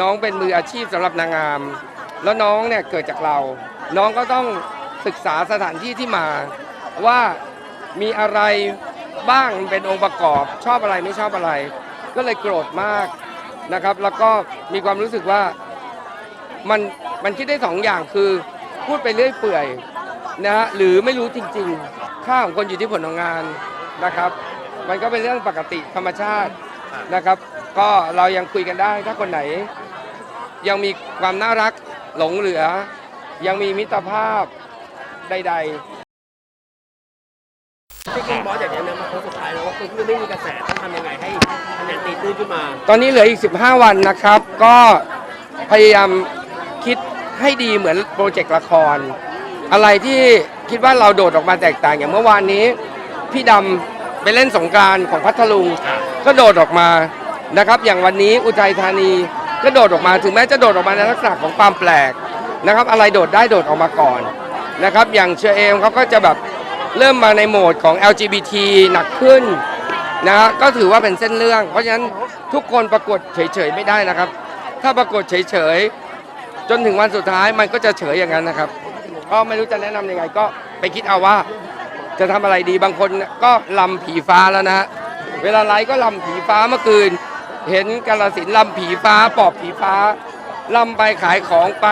น้องเป็นมืออาชีพสำหรับนางงาม แล้วน้องเนี่ยเกิดจากเรา น้องก็ต้องศึกษาสถานที่ที่มาว่ามีอะไรบ้างเป็นองค์ประกอบชอบอะไรไม่ชอบอะไร ก็เลยโกรธมากนะครับ แล้วก็มีความรู้สึกว่ามันมันคิดได้สองอย่างคือพูดไปเรื่อยเปื่อยนะฮะหรือไม่รู้จริงๆ ค่าของคนอยู่ที่ผลของงานนะครับ มันก็เป็นเรื่องปกติธรรมชาตินะครับ ก็เรายังคุยกันได้ถ้าคนไหน ยังมีความน่ารักหลงเหลือ ยังมีมิตรภาพใดๆจริงๆบอสอยากจะแนะนำมาโค้งสุดท้ายแล้วว่าคนที่ไม่มีกระแสต้องทำยังไงให้คะแนนตีตื้นขึ้นมาตอนนี้เหลืออีก 15 วันนะครับ ก็พยายามคิดให้ดีเหมือนโปรเจกต์ละคร อะไรที่คิดว่าเราโดดออกมาแตกต่างอย่างเมื่อวานนี้ พี่ดำไปเล่นสงกรารของพัทลุง ก็โดดออกมา นะครับ อย่างวันนี้อุทัยธานีก็โดดออกมาถึงแม้จะโดดออกมาในลักษณะของความแปลกนะครับ อะไรโดดได้โดดออกมาก่อนนะครับ อย่างเชอเอมเขาก็จะแบบเริ่มมาในโหมดของ LGBT หนักขึ้นนะฮะก็ถือว่าเป็นเส้นเรื่อง เพราะฉะนั้นทุกคนประกวดเฉยๆไม่ได้นะครับ ถ้าประกวดเฉยๆจนถึงวันสุดท้ายมันก็จะเฉยอย่างนั้นนะครับ ก็ไม่รู้จะแนะนำยังไง ก็ไปคิดเอาว่าจะทำอะไรดีบางคนก็ลำผีฟ้าแล้วนะฮะเวลาไลฟ์ก็ลำผีฟ้าเมื่อคืน เห็นกาลสินธุ์ลำผีฟ้าปอบผีฟ้าลำไปขายของไป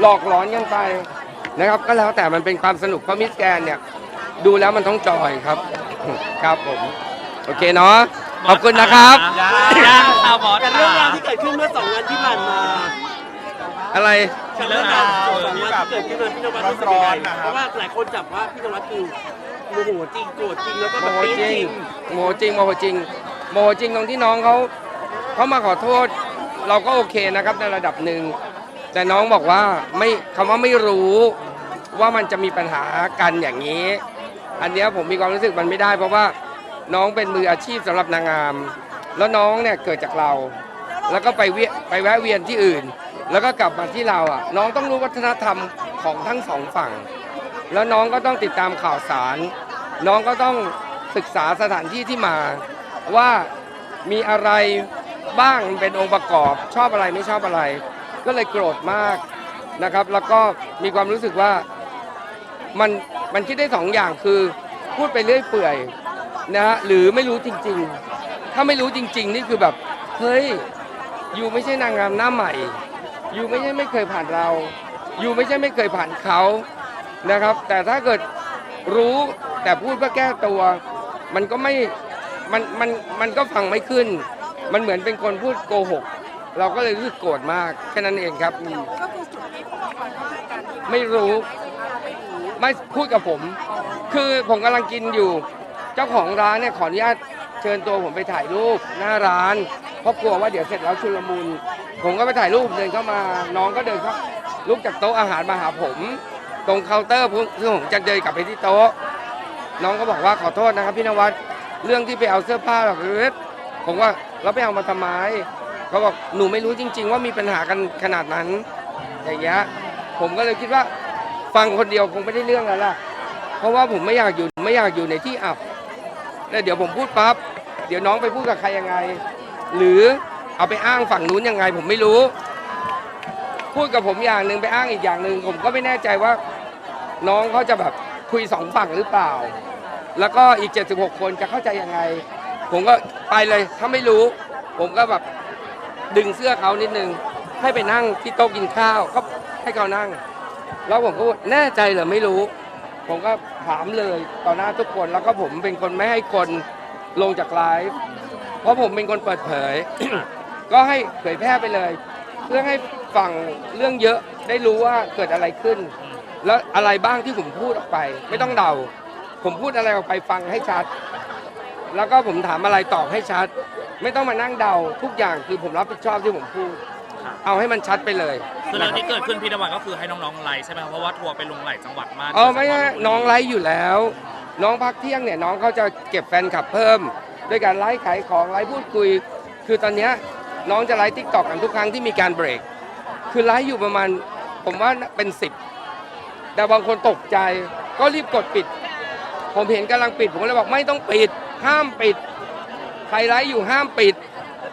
หลอกหลอนกันไปนะครับ ก็แล้วแต่มันเป็นความสนุกเพราะมิสแกรนด์เนี่ย ดูแล้วมันต้องจอยครับ ครับผม โอเคเนาะขอบคุณนะครับ ยังข่าวบอสแต่เรื่องราวที่เกิดขึ้นเมื่อสองวันที่ผ่านมาอะไรเรื่องราวสองวันที่เกิดขึ้นพี่นวัดรู้สึกยังไงเพราะว่าหลายคนจับว่าพี่นวัดคือโมโหจริงโกรธจริงแล้วก็โมแบบโหปี๊ดจริจริงง โมโหจริงโมโหจริงโมโหจริงตรงที่น้องเขา เขามาขอโทษเราก็โอเคนะครับในระดับหนึ่ง แต่น้องบอกว่าไม่คำว่าไม่รู้ว่ามันจะมีปัญหากันอย่างนี้ อันนี้ผมมีความรู้สึกมันไม่ได้ เพราะว่าน้องเป็นมืออาชีพสำหรับนางงาม แล้วน้องเนี่ยเกิดจากเรา แล้วก็ไปเวียไปแวะเวียนที่อื่น แล้วก็กลับมาที่เราอะ น้องต้องรู้วัฒนธรรมของทั้งสองฝั่ง แล้วน้องก็ต้องติดตามข่าวสาร น้องก็ต้องศึกษาสถานที่ที่มาว่ามีอะไร บ้างเป็นองค์ประกอบชอบอะไรไม่ชอบอะไร ก็เลยโกรธมากนะครับ แล้วก็มีความรู้สึกว่ามันมันคิดได้สองอย่างคือพูดไปเรื่อยเปื่อยนะฮะหรือไม่รู้จริง ๆ ถ้าไม่รู้จริง ๆ นี่คือแบบเฮ้ยยูไม่ใช่นางงามหน้าใหม่ยูไม่ใช่ไม่เคยผ่านเรายูไม่ใช่ไม่เคยผ่านเขานะครับ แต่ถ้าเกิดรู้แต่พูดเพื่อแก้ตัว มันก็ไม่มันมันมันก็ฟังไม่ขึ้น มันเหมือนเป็นคนพูดโกหก เราก็เลยรู้สึกโกรธมากแค่นั้นเองครับอืมก็คือจุดนี้ของเราก็คือการที่ไม่รู้ไม่พูดกับผม คือผมกำลังกินอยู่ เจ้าของร้านเนี่ยขออนุญาตเชิญตัวผมไปถ่ายรูปหน้าร้านเพราะกลัวว่าเดี๋ยวเสร็จแล้วชุลมุนผมก็ไปถ่ายรูปเดินเข้ามาน้องก็เดินเข้าลุกจากโต๊ะอาหารมาหาผม ตรงเคาน์เตอร์ผมคือผมจะเดินกลับไปที่โต๊ะ น้องก็บอกว่าขอโทษนะครับพี่นวัดเรื่องที่ไปเอาเสื้อผ้าแบบเล็ผมว่า เราไปเอามาทำไมเขาบอกหนูไม่รู้จริง ๆ ว่ามีปัญหากันขนาดนั้น อย่างเงี้ยผมก็เลยคิดว่าฟังคนเดียวคงไม่ได้เรื่องแล้วล่ะ เพราะว่าผมไม่อยากอยู่ไม่อยากอยู่ในที่อับแล้วเดี๋ยวผมพูดปั๊บเดี๋ยวน้องไปพูดกับใครยังไง หรือเอาไปอ้างฝั่งนู้นยังไง ผมไม่รู้ พูดกับผมอย่างหนึ่งไปอ้างอีกอย่างหนึ่งผมก็ไม่แน่ใจว่า น้องเขาจะแบบคุยสองฝั่งหรือเปล่า แล้วก็อีก 76 คนจะเข้าใจยังไง ผมก็ไปเลยถ้าไม่รู้ ผมก็แบบดึงเสื้อเขานิดนึง ให้ไปนั่งที่โต๊ะกินข้าวก็ให้เขานั่ง แล้วผมก็พูดแน่ใจเหรอไม่รู้ ผมก็ถามเลยต่อหน้าทุกคนแล้วก็ผมเป็นคนไม่ให้คนลงจากไลฟ์เพราะผมเป็นคนเปิดเผย ก็ให้เผยแพร่ไปเลย เพื่อให้ฝั่งเรื่องเยอะได้รู้ว่าเกิดอะไรขึ้น แล้วอะไรบ้างที่ผมพูดออกไป ไม่ต้องเดา ผมพูดอะไรออกไปฟังให้ชัด แล้วก็ผมถามอะไรตอบให้ชัด ไม่ต้องมานั่งเดาทุกอย่างคือผมรับผิดชอบที่ผมพูด เอาให้มันชัดไปเลยคือเรื่องที่เกิดขึ้นพี่นวัดก็คือให้น้องๆไลฟ์ใช่ไหมครับเพราะว่าทัวร์ไปลงหลายจังหวัดมากเออไม่ใช่น้องไลฟ์อยู่แล้ว น้องพักเที่ยงเนี่ยน้องเขาจะเก็บแฟนคลับเพิ่ม ด้วยการไลฟ์ขายของไลฟ์พูดคุย คือตอนเนี้ยน้องจะไลฟ์ทิกตอกกันทุกครั้งที่มีการเบรก คือไลฟ์อยู่ประมาณผมว่าเป็นสิบแต่บางคนตกใจก็รีบกดปิด ผมเห็นกำลังปิด ผมก็เลยบอกไม่ต้องปิด ห้ามปิดใครไลฟ์อยู่ห้ามปิด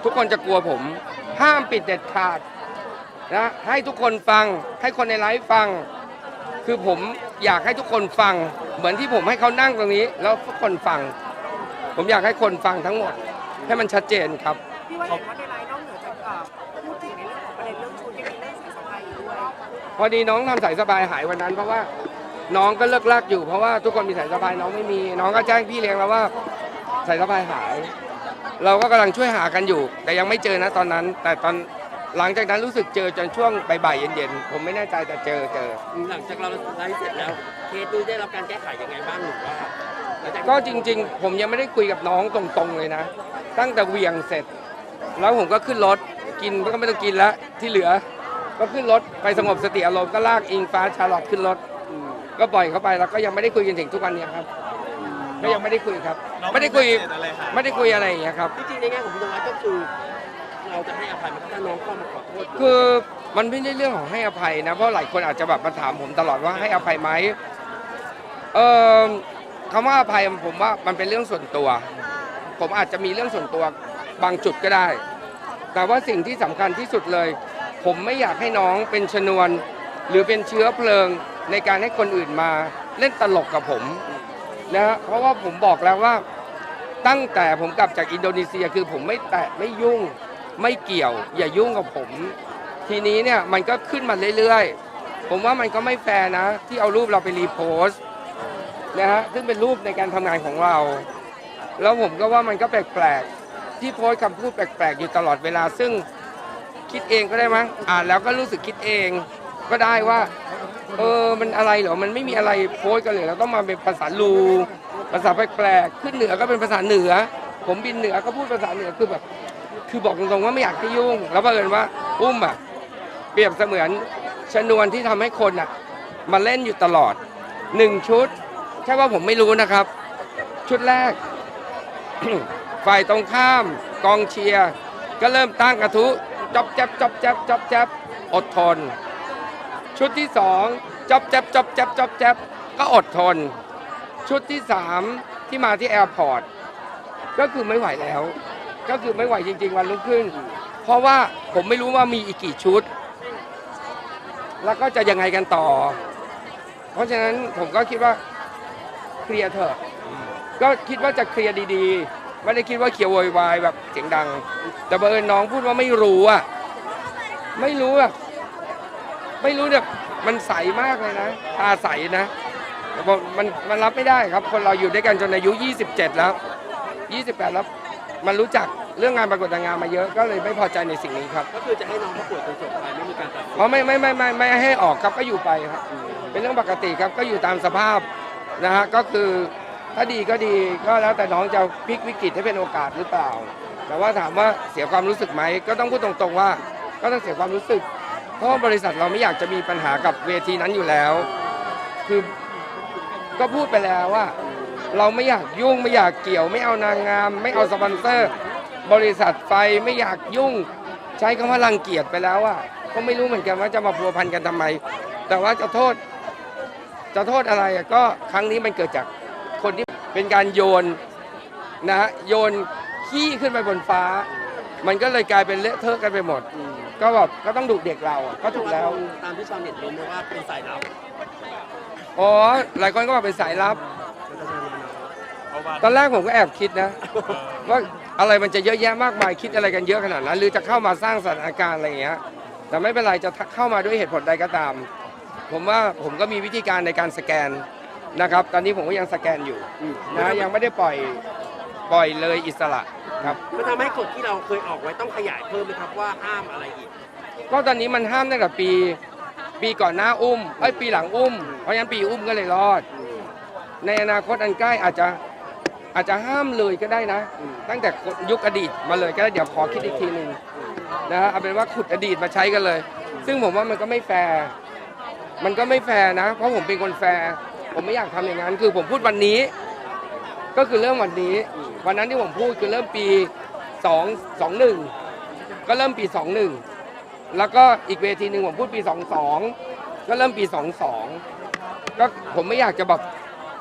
ทุกคนจะกลัวผม ห้ามปิดเด็ดขาดนะให้ทุกคนฟังให้คนในไลฟ์ฟัง คือผมอยากให้ทุกคนฟัง เหมือนที่ผมให้เขานั่งตรงนี้ แล้วทุกคนฟัง ผมอยากให้คนฟังทั้งหมด ให้มันชัดเจนครับพี่ว่าเห็นว่าในไลน์นอกเหนือจากเอ่อพูดถึงในเรื่องของประเด็นเรื่องชุดยังมีเรื่องสายสะพายอยู่ด้วยพอดีน้องทำสายสบายหายวันนั้น เพราะว่าน้องก็เลิกลากอยู่เพราะว่าทุกคนมีสายสบายน้องไม่มี น้องก็แจ้งพี่เลี้ยงแล้วว่า สายสบายหาย เราก็กำลังช่วยหากันอยู่ แต่ยังไม่เจอนะตอนนั้น แต่ตอนหลังจากนั้นรู้สึกเจอจนช่วงบ่ายๆเย็นๆผมไม่แน่ใจแต่เจอเจอ หลังจากเราไลฟ์เสร็จแล้ว เคสนี้ได้รับการแก้ไขยังไงบ้างหรือว่าหลังจากก็จริงๆ ผมยังไม่ได้คุยกับน้องตรงๆเลยนะ ตั้งแต่เหวียงเสร็จ แล้วผมก็ขึ้นรถกินก็ไม่ต้องกินแล้วที่เหลือ ก็ขึ้นรถไปสงบสติอารมณ์ก็ลากอิงฟ้าชาลอตขึ้นรถอืมก็ปล่อยเขาไปแล้วก็ยังไม่ได้คุยกันถึงทุกวันเนี้ครับ ก็ยังไม่ได้คุยครับ น้องไม่ได้คุยมีเมสเซจอะไรหา ไม่ได้คุยอะไรอย่างเงี้ยครับ จริงๆในแง่ของพี่นวัดก็คือ เราจะให้อภัยมันถ้าน้องเข้ามาขอโทษคือมันไม่ได้เรื่องของให้อภัยนะเพราะหลายคนอาจจะแบบมาถามผมตลอดว่าให้อภัยไหมเออคำว่าอภัยผมว่ามันเป็นเรื่องส่วนตัว ผมอาจจะมีเรื่องส่วนตัวบางจุดก็ได้ แต่ว่าสิ่งที่สำคัญที่สุดเลย ผมไม่อยากให้น้องเป็นชนวน หรือเป็นเชื้อเพลิงในการให้คนอื่นมาเล่นตลกกับผม นะฮะเพราะว่าผมบอกแล้วว่าตั้งแต่ผมกลับจากอินโดนีเซียคือผมไม่แตะไม่ยุ่งไม่เกี่ยว อย่ายุ่งกับผม ทีนี้เนี่ยมันก็ขึ้นมาเรื่อยๆ ผมว่ามันก็ไม่แฟร์นะ ที่เอารูปเราไปรีโพสต์นะฮะซึ่งเป็นรูปในการทำงานของเรา แล้วผมก็ว่ามันก็แปลกๆ ที่โพสต์คำพูดแปลกๆ อยู่ตลอดเวลาซึ่งคิดเองก็ได้มั้งอ่านแล้วก็รู้สึกคิดเองก็ได้ว่า เออมันอะไรเหรอมันไม่มีอะไรโพสต์กันเลยเราต้องมาเป็นภาษาลูภาษาแปลกๆขึ้นเหนือก็เป็นภาษาเหนือ ผมบินเหนือก็พูดภาษาเหนือคือแบบคือบอกตรงๆว่าไม่อยากให้ยุ่ง แล้วบังเอิญว่าอุ้มอะเปรียบเสมือนชนวนที่ทำให้คนอะมาเล่นอยู่ตลอดหนึ่งชุดใช่ว่าผมไม่รู้นะครับ ชุดแรก ฝ่ายตรงข้ามกองเชียร์ ก็เริ่มตั้งกระทุจอบจ๊บจอบจ๊บจอบจ๊บอดทน ชุดที่สองจอบแจ๊บจอบแจ๊บจอบแจ๊บก็อดทน ชุดที่สามที่มาที่แอร์พอร์ตก็คือไม่ไหวแล้ว ก็คือไม่ไหวจริง ๆ วันรุ่งขึ้น เพราะว่าผมไม่รู้ว่ามีอีกกี่ชุด แล้วก็จะยังไงกันต่อ เพราะฉะนั้นผมก็คิดว่าเคลียร์เถอะ ก็คิดว่าจะเคลียร์ดีๆ ไม่ได้คิดว่าเคลียร์โวยวายแบบเสียงดัง แต่บังเอิญน้องพูดว่าไม่รู้อะไม่รู้อะ ไม่รู้แบบมันใสมากเลยนะ ตาใสนะแต่ผมมันมันรับไม่ได้ครับ คนเราอยู่ด้วยกันจนอายุ 27 แล้ว 28 แล้ว มันรู้จักเรื่องงานประกวดนางงามมาเยอะก็เลยไม่พอใจในสิ่งนี้ครับ ก็คือจะให้น้องประกวดจนจบไปไม่มีการตัดสินเพราะไม่ไม่ไม่ไม่ไม่ไม่ให้ออกครับก็อยู่ไปครับ เป็นเรื่องปกติครับก็อยู่ตามสภาพนะฮะก็คือถ้าดีก็ดีก็แล้วแต่น้องจะพลิกวิกฤตให้เป็นโอกาสหรือเปล่า แต่ว่าถามว่าเสียความรู้สึกไหมก็ต้องพูดตรงๆว่า ก็ต้องเสียความรู้สึก เพราะบริษัทเราไม่อยากจะมีปัญหากับเวทีนั้นอยู่แล้ว คือก็พูดไปแล้วว่า เราไม่อยากยุ่งไม่อยากเกี่ยว ไม่เอานางงาม ไม่เอาสปอนเซอร์ บริษัทไฟไม่อยากยุ่ง ใช้คำว่ารังเกียจไปแล้วอะก็ไม่รู้เหมือนกันว่าจะมาพัวพันกันทำไม แต่ว่าจะโทษ จะโทษอะไรก็ครั้งนี้มันเกิดจากคนที่เป็นการโยนนะฮะโยนขี้ขึ้นไปบนฟ้า มันก็เลยกลายเป็นเลอะเทอะกันไปหมด ก็แบบก็ต้องดุเด็กเราอะก็ถูกแล้ว ตามที่ชาวเน็ตรู้ไหมว่าเป็นสายลับอ๋อ หลายคนก็บอกเป็นสายลับเพราะว่าตอนแรกผมก็แอบคิดนะ ว่าอะไรมันจะเยอะแยะมากมายคิดอะไรกันเยอะขนาดนั้น หรือจะเข้ามาสร้างสถานการณ์อะไรอย่างเงี้ย แต่ไม่เป็นไรจะเข้ามาด้วยเหตุผลใดก็ตาม ผมว่าผมก็มีวิธีการในการสแกนนะครับ ตอนนี้ผมก็ยังสแกนอยู่นะยังไม่ได้ปล่อยปล่อยเลยอิสระ ครับ มันทำให้กฎที่เราเคยออกไว้ต้องขยายเพิ่มไหมครับว่าห้ามอะไรอีก ก็ตอนนี้มันห้ามตั้งแต่ปี ปีก่อนหน้าอุ้มไอ้ยปีหลังอุ้ม เพราะฉะนั้นปีอุ้มก็เลยรอด ในอนาคตอันใกล้อาจจะอาจจะห้ามเลยก็ได้นะ อืม ตั้งแต่ยุคอดีตมาเลยก็ได้เดี๋ยวขอคิดอีกทีหนึ่งนะฮะเอาเป็นว่าขุดอดีตมาใช้กันเลย ซึ่งผมว่ามันก็ไม่แฟร์มันก็ไม่แฟร์นะ เพราะผมเป็นคนแฟร์ผมไม่อยากทำอย่างนั้นคือผมพูดวันนี้ ก็คือเริ่มวันนี้ วันนั้นที่ผมพูดคือเริ่มปี2 21ก็เริ่มปี 21 แล้วก็อีกเวทีหนึ่งผมพูดปี 22 ก็เริ่มปี 22 ก็ผมไม่อยากจะแบบ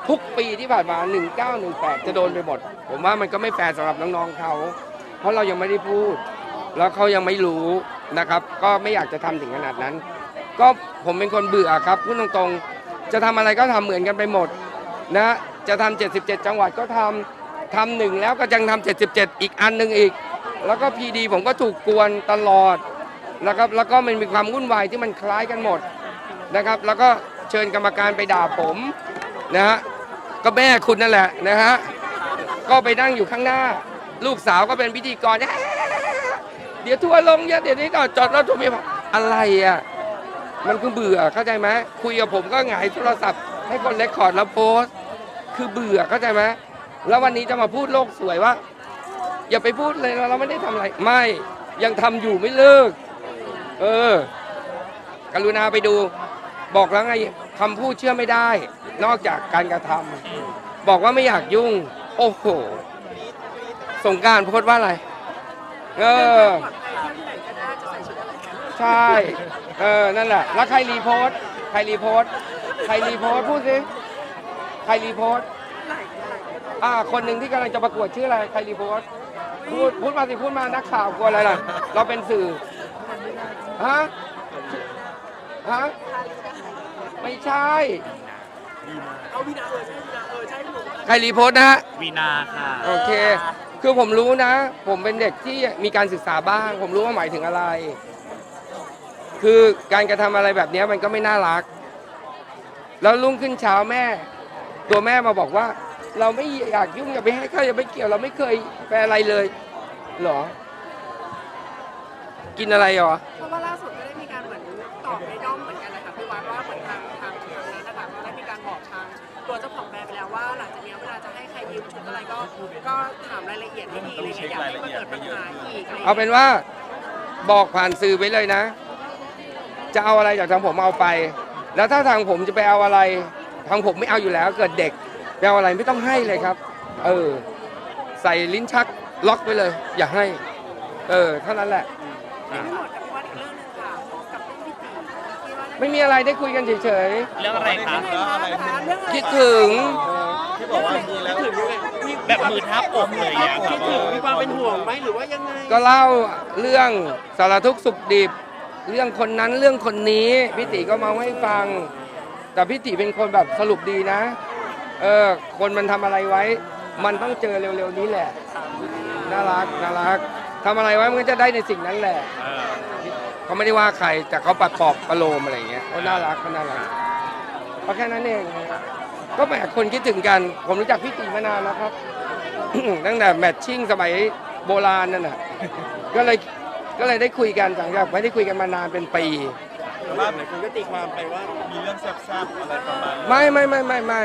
ทุกปีที่ผ่านมา 1918 จะโดนไปหมด ผมว่ามันก็ไม่แฟร์สำหรับน้องๆเขา เพราะเรายังไม่ได้พูด แล้วเขายังไม่รู้นะครับ ก็ไม่อยากจะทำถึงขนาดนั้น ก็ผมเป็นคนเบื่อครับพูดตรงๆ จะทำอะไรก็ทำเหมือนกันไปหมด นะจะทำ77 จังหวัดก็ทำทำหนึ่งแล้วก็ยังทำ77 อีกอันหนึ่งอีก แล้วก็พีดีผมก็ถูกกวนตลอดนะครับแล้วก็มันมีความวุ่นวายที่มันคล้ายกันหมดนะครับ แล้วก็เชิญกรรมการไปด่าผมนะฮะก็แม่คุณนั่นแหละนะฮะก็ไปนั่งอยู่ข้างหน้า ลูกสาวก็เป็นพิธีกรเดี๋ยวทัวลงเยอะเดี๋ยวนี้ก็จอดรถทัวร์ไม่พอะไรอะมันคือเบื่อเข้าใจไหมคุยกับผมก็หงายโทรศัพท์ให้คนเรคคอร์ดแล้วโพสต์ คือเบื่อเข้าใจไหมแล้ววันนี้จะมาพูดโลกสวยว่า อย่าไปพูดเลยเราไม่ได้ทำอะไร ไม่ยังทำอยู่ไม่เลิก เออ กรุณาไปดู บอกแล้วไงคำพูดเชื่อไม่ได้ นอกจากการกระทำบอกว่าไม่อยากยุ่ง โอ้โหสงการโพสต์ว่าอะไร เออใช่เออนั่นแหละแล้วใครรีโพสต์ใครรีโพสต์ใครรีโพสต์พูดสิ ใครรีโพสต์อ่า คนหนึ่งที่กำลังจะประกวดชื่ออะไร ใครรีโพสต์พูดพูดมาสิพูดมานักข่าวกลัวอะไรล่ะ เราเป็นสื่อ ฮะ ฮะ ไม่ใช่ เอาวีนาเออใช่วีนาเออใช่หนูใครรีโพสต์นะฮะ วีนาค่ะ โอเค คือผมรู้นะ ผมเป็นเด็กที่มีการศึกษาบ้าง ผมรู้ว่าหมายถึงอะไร คือการกระทำอะไรแบบเนี้ยมันก็ไม่น่ารัก แล้วรุ่งขึ้นเช้าแม่ ตัวแม่มาบอกว่า เราไม่อยากยุ่งอย่าไปให้เขาอย่าไปเกี่ยวเราไม่เคยไปอะไรเลยเหรอ กินอะไรหรอ เพราะว่าล่าสุดก็ได้มีการเหมือนตอบในด้อมเหมือนกันนะคะพี่วัดว่าเหมือนทางทางทางนั้นนะคะก็ได้มีการบอกทางตัวเจ้าของแบรนด์ไปแล้วว่าหลังจากนี้เวลาจะให้ใครยืมชุดอะไรก็ก็ถามรายละเอียดให้ดีอะไรเงี้ยอย่าให้มาเกิดปัญหาอีกอะไรเอาเป็นว่าบอกผ่านสื่อไปเลยนะ จะเอาอะไรจากทางผมเอาไป แล้วถ้าทางผมจะไปเอาอะไร ทางผมไม่เอาอยู่แล้ว เกิดเด็กไปเอาอะไรไม่ต้องให้เลยครับ เออ ใส่ลิ้นชักล็อกไปเลย อย่าให้ เออเท่านั้นแหละยังไม่หมดกับพี่วัดอีกเรื่องหนึงค่ะกับเรื่องพี่ตีที่ว่าด้ไม่มีอะไรได้คุยกันเฉยเรื่องอะไรคะเรื่องอะไรคะเรื่องอะไรๆคิดถึง ที่บอกว่ามีแล้วถึงยังไงมีแบบมือทับอกเลยอย่างเงี้ยคิดถึงมีความเป็นห่วงไหมหรือว่ายังไง ก็เล่าเรื่องสารทุกข์สุขดิบ เรื่องคนนั้นเรื่องคนนี้พี่ติก็มาให้ฟัง แต่พี่ติเป็นคนแบบสรุปดีนะ เออ คนมันทำอะไรไว้ มันต้องเจอเร็วๆนี้แหละ น่ารัก น่ารักทำอะไรไว้มันก็จะได้ในสิ่งนั้นแหละ เออเขาไม่ได้ว่าใคร แต่เขาปัดปอบประโลมอะไรอย่างเงี้ยเขาน่ารักเขาน่ารักก็แค่นั้นเอง ก็แหมคนคิดถึงกัน ผมรู้จักพี่ติมานานแล้วครับ ตั้งแต่แมทชิ่งสมัยโบราณนั่นน่ะ ก็เลยก็เลยได้คุยกันหลังจากไม่ได้คุยกันมานานเป็นปี แต่ว่าหลายคนก็ตีความไปว่ามีเรื่องแซ่บๆอะไรประมาณนี้ไม่ไม่ไม่ไม่ไม่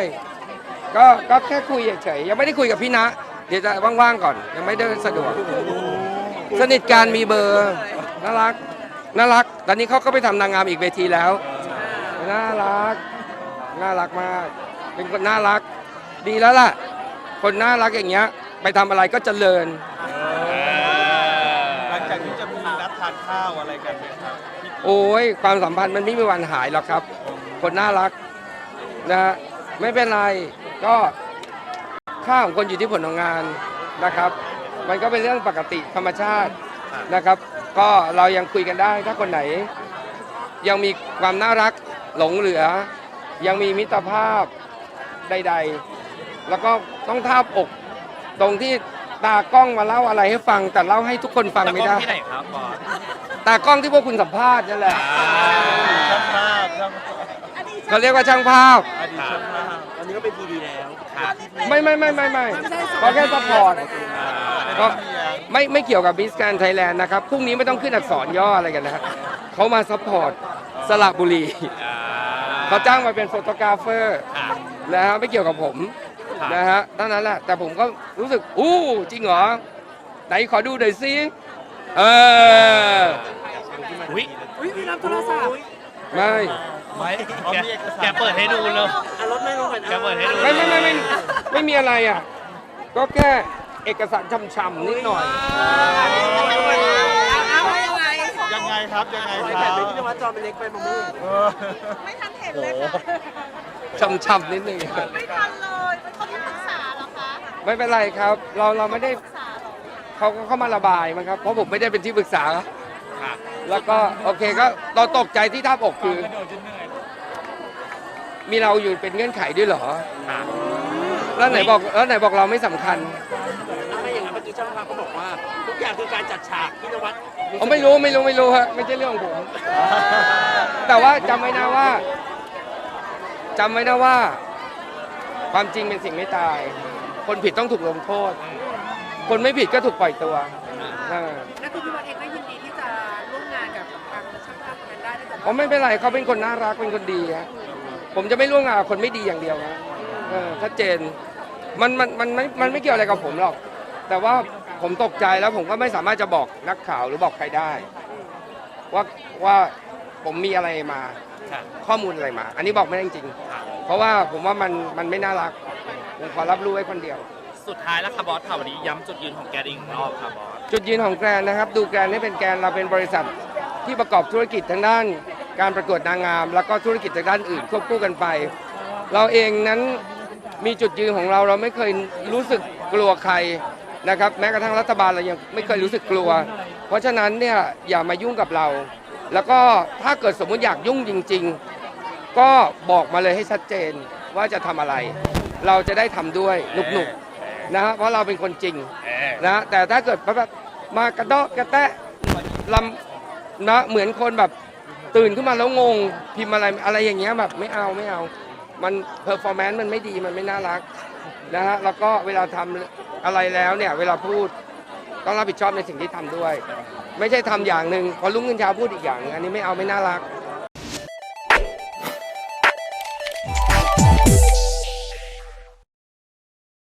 ก็ก็แค่คุยเฉยๆยังไม่ได้คุยกับพี่นะ เดี๋ยวจะว่างๆก่อน ยังไม่ได้สะดวก สนิทกันมีเบอร์น่ารักน่ารัก ตอนนี้เขาก็ไปทำนางงามอีกเวทีแล้ว น่ารัก น่ารักมาก เป็นคนน่ารัก ดีแล้วล่ะ คนน่ารักอย่างเงี้ย ไปทำอะไรก็เจริญ หลังจากนี้จะมีนัดทานข้าวอะไรกันไหมครับที่ โอ้ยความสัมพันธ์มันไม่มีวันหายหรอกครับ คนน่ารักนะฮะไม่เป็นไรก็ค่าของคนอยู่ที่ผลของงานนะครับ มันก็เป็นเรื่องปกติธรรมชาตินะครับ ก็เรายังคุยกันได้ถ้าคนไหน ยังมีความน่ารักหลงเหลือ ยังมีมิตรภาพใด ๆ แล้วก็ต้องทาบอกตรงที่ ตากล้องมาเล่าอะไรให้ฟัง แต่เล่าให้ทุกคนฟังตะไม่กล้องได้ ที่ไหนครับบอสตากล้องที่พวกคุณสัมภาษณ์นั่นแหละช่างภาพช่างเขาเรียกว่าช่างภาพ อดีตช่างภาพตอนนี้ก็เป็นทีดีแล้วค่ะไม่ไม่ไม่ไม่ไม่เขาแค่ซัพพอร์ตก็ไม่ไม่เกี่ยวกับบิสแกนไทยแลนด์นะครับพรุ่งนี้ไม่ต้องขึ้นอักษรย่ออะไรกันนะฮะเขามาซัพพอร์ตสระบุรีอ่าเขาจ้างมาเป็นโฟโตกราฟเฟอร์ค่ะนะฮะไม่เกี่ยวกับผม ครับ นะฮะเท่านั้นแหละแต่ผมก็รู้สึก อู้ จริงเหรอ ไหนขอดูหน่อยสิเออ อุ้ยอุ้ยมีรับโทรศัพท์ไม่ ไม่แกแกเปิดให้ดูเลยอะรถไม่ลงก่อนแกเปิดให้ดูไม่ไม่ไม่ไม่ไม่มีอะไรอะ ก็แค่เอกสารช่ำๆนิดหน่อยเอาเอายังไงยังไงครับยังไงไปคแต่รับเป็นพี่นวัดจอมันเล็กไปมะม่วงเออ ไม่ทันเห็นเลยค่ะช่ำๆนิดนึง ไม่ทันเลย เป็นคนที่ปรึกษาเหรอคะไม่เป็นไรครับ เราเราไม่ได้ปรึกษาเหรอเขาก็เข้ามาระบายมั้งครับเพราะผมไม่ได้เป็นที่ปรึกษา ค่ะแล้วก็โอเคก็เราตกใจที่ท่าบอกคือมีเราอยู่เป็นเงื่อนไขด้วยเหรอแล้วไหนบอกแล้วไหนบอกเราไม่สำคัญถ้าไม่อย่างนั้นเมื่อกี้ช่างภาพเขาบอกว่า ทุกอย่างคือการจัดฉากพี่นวัดผมไม่รู้ไม่รู้ไม่รู้ฮะไม่ใช่เรื่องของผม แต่ว่าจำไว้นะว่าจำไว้นะว่า ความจริงเป็นสิ่งไม่ตาย คนผิดต้องถูกลงโทษ คนไม่ผิดก็ถูกปล่อยตัวอ่าและคุณพี่วัดเองก็ยินดีที่จะร่วมงานกับทางช่างภาพคนนั้นได้ถ้าเกิดผมไม่เป็นไรเขาเป็นคนน่ารักเป็นคนดีฮะผมจะไม่ร่วมงานกับคนไม่ดีอย่างเดียวนะเออชัดเจนมันมันมันไม่มันไม่เกี่ยวอะไรกับผมหรอก แต่ว่าผมตกใจแล้วผมก็ไม่สามารถจะบอกนักข่าวหรือบอกใครได้ ว่าว่าผมมีอะไรมาค่ะ ข้อมูลอะไรมา อันนี้บอกไม่ได้จริงๆเพราะว่าผมว่ามันมันไม่น่ารักผมขอรับรู้ไว้คนเดียว สุดท้ายแล้วค่ะบอสค่ะวันนี้ย้ำจุดยืนของแกนอีกรอบค่ะบอสจุดยืนของแกรนนะครับ ดูแกรนให้เป็นแกรนเราเป็นบริษัทที่ประกอบธุรกิจทางด้าน การประกวดนางงาม แล้วก็ธุรกิจทางด้านอื่นควบคู่กันไป เราเองนั้นมีจุดยืนของเราเราไม่เคยรู้สึกกลัวใครนะครับ แม้กระทั่งรัฐบาลเรายังไม่เคยรู้สึกกลัว เพราะฉะนั้นเนี่ยอย่ามายุ่งกับเรา แล้วก็ถ้าเกิดสมมุติอยากยุ่งจริง ๆ ก็บอกมาเลยให้ชัดเจนว่าจะทำอะไร เราจะได้ทำด้วยหนุกๆนะฮะเพราะเราเป็นคนจริงนะแต่ถ้าเกิดแบบมากระเดาะกระแตะลำนะเหมือนคนแบบตื่นขึ้นมาแล้วงงพิมพ์อะไรอะไรอย่างเงี้ยแบบไม่เอาไม่เอา มันเพอร์ฟอร์แมนซ์มันไม่ดีมันไม่น่ารักนะฮะแล้วก็เวลาทำอะไรแล้วเนี่ยเวลาพูดต้องรับผิดชอบในสิ่งที่ทำด้วย ไม่ใช่ทำอย่างหนึ่งพอลุงเงินชาพูดอีกอย่างนึงอันนี้ไม่เอาไม่น่ารัก